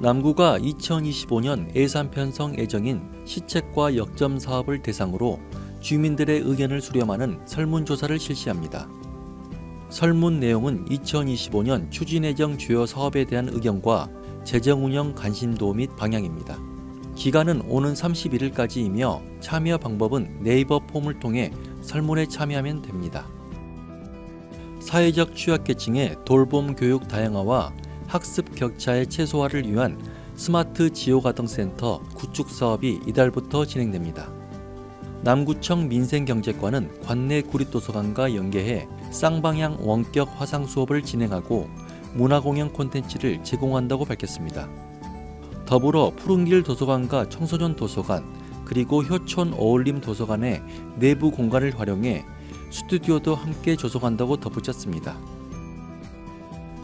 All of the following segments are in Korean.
남구가 2025년 예산 편성 예정인 시책과 역점 사업을 대상으로 주민들의 의견을 수렴하는 설문조사를 실시합니다. 설문 내용은 2025년 추진 예정 주요 사업에 대한 의견과 재정 운영 관심도 및 방향입니다. 기간은 오는 31일까지이며 참여 방법은 네이버 폼을 통해 설문에 참여하면 됩니다. 사회적 취약계층의 돌봄 교육 다양화와 학습 격차의 최소화를 위한 스마트 지호가정센터 구축 사업이 이달부터 진행됩니다. 남구청 민생경제과는 관내 구립도서관과 연계해 쌍방향 원격 화상 수업을 진행하고 문화공연 콘텐츠를 제공한다고 밝혔습니다. 더불어 푸른길 도서관과 청소년 도서관 그리고 효촌 어울림 도서관의 내부 공간을 활용해 스튜디오도 함께 조성한다고 덧붙였습니다.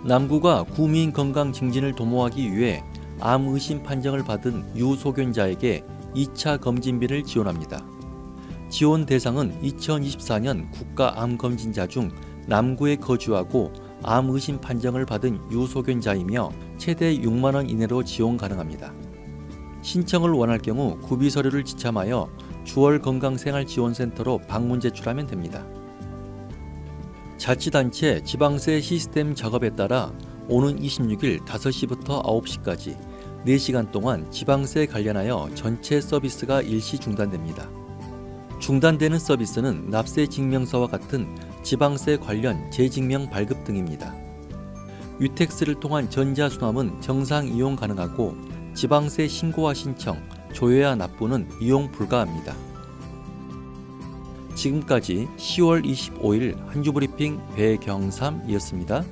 남구가 구민 건강 증진을 도모하기 위해 암 의심 판정을 받은 유소견자에게 2차 검진비를 지원합니다. 지원 대상은 2024년 국가 암 검진자 중 남구에 거주하고 암 의심 판정을 받은 유소견자이며 최대 6만 원 이내로 지원 가능합니다. 신청을 원할 경우 구비 서류를 지참하여 주월 건강생활지원센터로 방문 제출하면 됩니다. 자치단체 지방세 시스템 작업에 따라 오는 26일 5시부터 9시까지 4시간 동안 지방세 관련하여 전체 서비스가 일시 중단됩니다. 중단되는 서비스는 납세 증명서와 같은 지방세 관련 재증명 발급 등입니다. 유택스를 통한 전자수납은 정상 이용 가능하고 지방세 신고와 신청, 조회와 납부는 이용 불가합니다. 지금까지 10월 25일 한주브리핑 배경삼이었습니다.